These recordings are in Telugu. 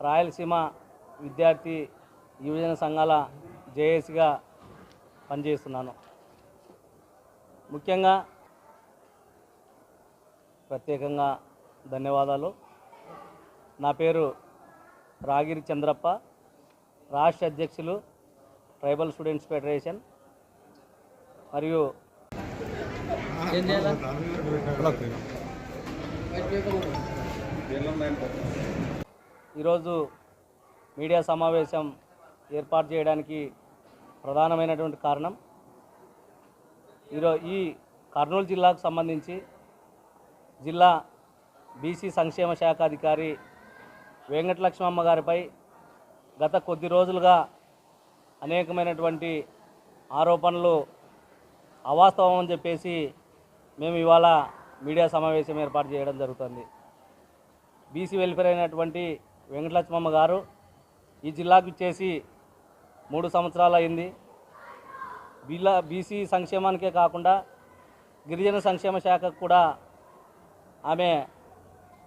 రాయలసీమ విద్యార్థి యువజన సంఘాల జేఏసీగా పనిచేస్తున్నాను. ముఖ్యంగా ప్రత్యేకంగా ధన్యవాదాలు. నా పేరు రాగిరి చంద్రప్ప రాష్ట్ర అధ్యక్షులు ట్రైబల్ స్టూడెంట్స్ ఫెడరేషన్ మరియు ఏం చేయాలి? ఈరోజు మీడియా సమావేశం ఏర్పాటు చేయడానికి ప్రధానమైనటువంటి కారణం. ఈరో ఈ కర్నూలు జిల్లాకు సంబంధించి జిల్లా బీసీ సంక్షేమ శాఖ అధికారి వెంకటలక్ష్మమ్మ గారిపై గత కొద్ది రోజులుగా అనేకమైనటువంటి ఆరోపణలు అవాస్తవం అని చెప్పేసి మేము ఇవాళ మీడియా సమావేశం ఏర్పాటు చేయడం జరుగుతుంది. బీసీ వెల్ఫేర్ అయినటువంటి వెంకటలక్ష్మమ్మ గారు ఈ జిల్లాకు ఇచ్చేసి మూడు సంవత్సరాలు అయింది. బిల్లా బీసీ సంక్షేమానికే కాకుండా గిరిజన సంక్షేమ శాఖకు కూడా ఆమె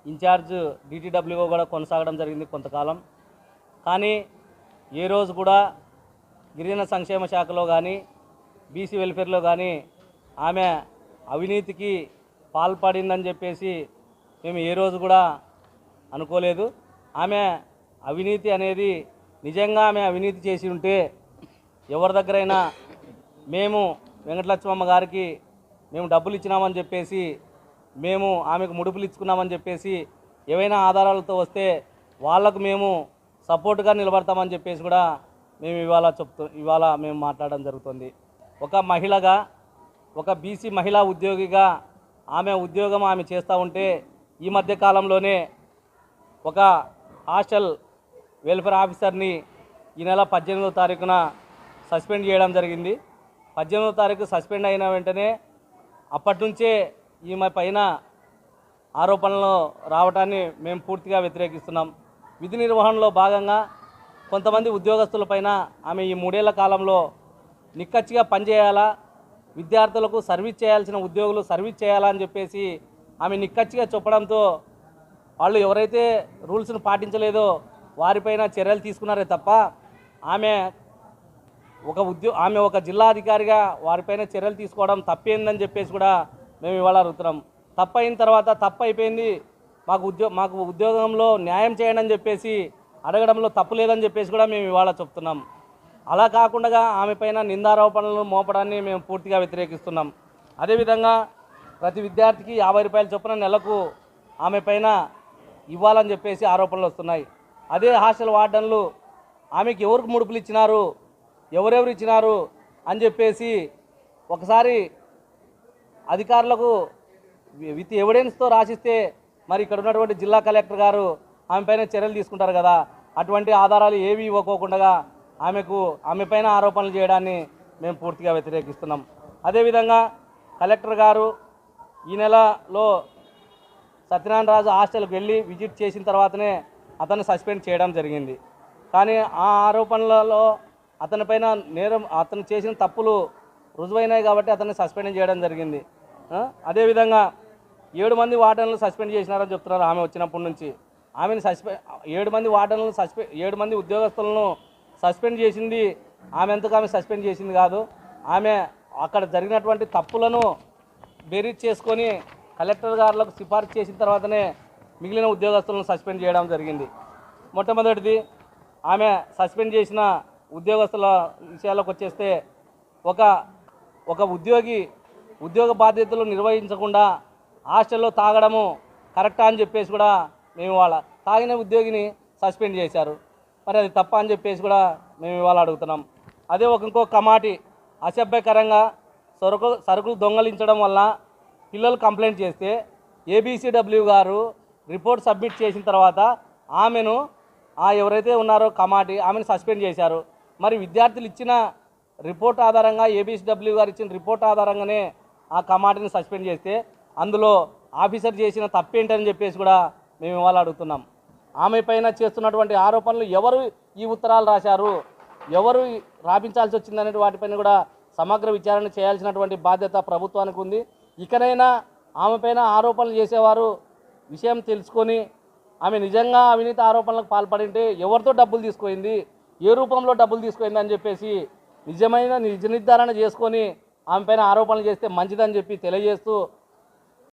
ఇన్ఛార్జ్ డిటిడబ్ల్యూఓ కూడా కొనసాగడం జరిగింది కొంతకాలం. కానీ ఏ రోజు కూడా గిరిజన సంక్షేమ శాఖలో కానీ బీసీ వెల్ఫేర్లో కానీ ఆమె అవినీతికి పాల్పడిందని చెప్పేసి మేము ఏ రోజు కూడా అనుకోలేదు. ఆమె అవినీతి అనేది నిజంగా ఆమె అవినీతి చేసి ఉంటే ఎవరి దగ్గరైనా మేము వెంకటలక్ష్మమ్మ గారికి మేము డబ్బులు ఇచ్చినామని చెప్పేసి మేము ఆమెకు ముడుపులు ఇచ్చుకున్నామని చెప్పేసి ఏవైనా ఆధారాలతో వస్తే వాళ్ళకు మేము సపోర్ట్గా నిలబడతామని చెప్పేసి కూడా మేము ఇవాళ చెప్తూ ఇవాళ మేము మాట్లాడడం జరుగుతుంది. ఒక మహిళగా ఒక బీసీ మహిళా ఉద్యోగిగా ఆమె ఉద్యోగం ఆమె చేస్తూ ఉంటే ఈ మధ్య కాలంలోనే ఒక హాస్టల్ వెల్ఫేర్ ఆఫీసర్ని ఈ నెల పద్దెనిమిదో తారీఖున సస్పెండ్ చేయడం జరిగింది. పద్దెనిమిదో తారీఖు సస్పెండ్ అయిన వెంటనే అప్పటి నుంచే ఈమె పైన ఆరోపణలు రావటాన్ని మేము పూర్తిగా వ్యతిరేకిస్తున్నాం. విధి నిర్వహణలో భాగంగా కొంతమంది ఉద్యోగస్తులపైన ఆమె ఈ మూడేళ్ళ కాలంలో నిక్కచ్చిగా పనిచేయాలా విద్యార్థులకు సర్వీస్ చేయాల్సిన ఉద్యోగులు సర్వీస్ చేయాలా అని చెప్పేసి ఆమె నిక్కచ్చిగా చెప్పడంతో వాళ్ళు ఎవరైతే రూల్స్ను పాటించలేదో వారిపైన చర్యలు తీసుకున్నారే తప్ప ఆమె ఒక ఉద్యో ఆమె ఒక జిల్లా అధికారిగా వారిపైన చర్యలు తీసుకోవడం తప్పేందని చెప్పేసి కూడా మేము ఇవాళ అడుగుతున్నాం. తప్పైన అయిన తర్వాత తప్పు అయిపోయింది మాకు ఉద్యో మాకు ఉద్యోగంలో న్యాయం చేయండి అని చెప్పేసి అడగడంలో తప్పు లేదని చెప్పేసి కూడా మేము ఇవాళ చెప్తున్నాం. అలా కాకుండా ఆమె పైన నిందారోపణలు మోపడాన్ని మేము పూర్తిగా వ్యతిరేకిస్తున్నాం. అదేవిధంగా ప్రతి విద్యార్థికి యాభై రూపాయల చొప్పున నెలకు ఆమె పైన ఇవ్వాలని చెప్పేసి ఆరోపణలు వస్తున్నాయి. అదే హాస్టల్ వార్డన్లు ఆమెకి ఎవరికి ముడుపులు ఇచ్చినారు ఎవరెవరు ఇచ్చినారు అని చెప్పేసి ఒకసారి అధికారులకు వి- విత్ ఎవిడెన్స్తో రాసిస్తే మరి ఇక్కడ ఉన్నటువంటి జిల్లా కలెక్టర్ గారు ఆమెపైన చర్యలు తీసుకుంటారు కదా. అటువంటి ఆధారాలు ఏవి ఇవ్వకోకుండా ఆమెకు ఆమె పైన ఆరోపణలు చేయడాన్ని మేము పూర్తిగా వ్యతిరేకిస్తున్నాం. అదేవిధంగా కలెక్టర్ గారు ఈ నెలలో సత్యనారాయణ రాజు హాస్టల్కి వెళ్ళి విజిట్ చేసిన తర్వాతనే అతన్ని సస్పెండ్ చేయడం జరిగింది. కానీ ఆ ఆరోపణలలో అతనిపైన నేరం అతను చేసిన తప్పులు రుజువైనాయి కాబట్టి అతన్ని సస్పెండ్ చేయడం జరిగింది. అదేవిధంగా ఏడు మంది వార్డన్లు సస్పెండ్ చేసినారని చెప్తున్నారు ఆమె వచ్చినప్పటి నుంచి. ఆమెను సస్పెండ్ ఏడు మంది వార్డన్లను సస్పెండ్ ఏడు మంది ఉద్యోగస్తులను సస్పెండ్ చేసింది ఆమె ఎంతకు ఆమె సస్పెండ్ చేసింది కాదు. ఆమె అక్కడ జరిగినటువంటి తప్పులను బెరీజ్ చేసుకొని కలెక్టర్ గారులకు సిఫార్సు చేసిన తర్వాతనే మిగిలిన ఉద్యోగస్తులను సస్పెండ్ చేయడం జరిగింది. మొట్టమొదటిది ఆమె సస్పెండ్ చేసిన ఉద్యోగస్తుల విషయాలకు వచ్చేస్తే ఒక ఒక ఉద్యోగి ఉద్యోగ బాధ్యతలు నిర్వహించకుండా హాస్టల్లో తాగడము కరెక్టా అని చెప్పేసి కూడా మేము ఇవాళ తాగిన ఉద్యోగిని సస్పెండ్ చేశారు. మరి అది తప్ప అని చెప్పేసి కూడా మేము ఇవాళ అడుగుతున్నాం. అదే ఒక ఇంకో కమాటి అసభ్యకరంగా సరుకు సరుకులు దొంగలించడం వల్ల పిల్లలు కంప్లైంట్ చేస్తే ఏబీసీడబ్ల్యూ గారు రిపోర్ట్ సబ్మిట్ చేసిన తర్వాత ఆమెను ఎవరైతే ఉన్నారో కమాటి ఆమెను సస్పెండ్ చేశారు. మరి విద్యార్థులు ఇచ్చిన రిపోర్ట్ ఆధారంగా ఏబీసీడబ్ల్యూ గారు ఇచ్చిన రిపోర్ట్ ఆధారంగానే ఆ కమాటిని సస్పెండ్ చేస్తే అందులో ఆఫీసర్ చేసిన తప్పేంటని చెప్పేసి కూడా మేము ఇవాళ అడుగుతున్నాం. ఆమె పైన చేస్తున్నటువంటి ఆరోపణలు ఎవరు ఈ ఉత్తరాలు రాశారు ఎవరు రాపించాల్సి వచ్చిందనే వాటిపైన కూడా సమగ్ర విచారణ చేయాల్సినటువంటి బాధ్యత ప్రభుత్వానికి ఉంది. ఇకనైనా ఆమె పైన ఆరోపణలు చేసేవారు. విషయం తెలుసుకొని ఆమె నిజంగా అవినీతి ఆరోపణలకు పాల్పడింటే ఎవరితో డబ్బులు తీసుకుపోయింది? ఏ రూపంలో డబ్బులు తీసుకుపోయింది అని చెప్పేసి నిజమైన నిజ నిర్ధారణ చేసుకొని ఆమె పైన ఆరోపణలు చేస్తే మంచిదని చెప్పి తెలియజేస్తూ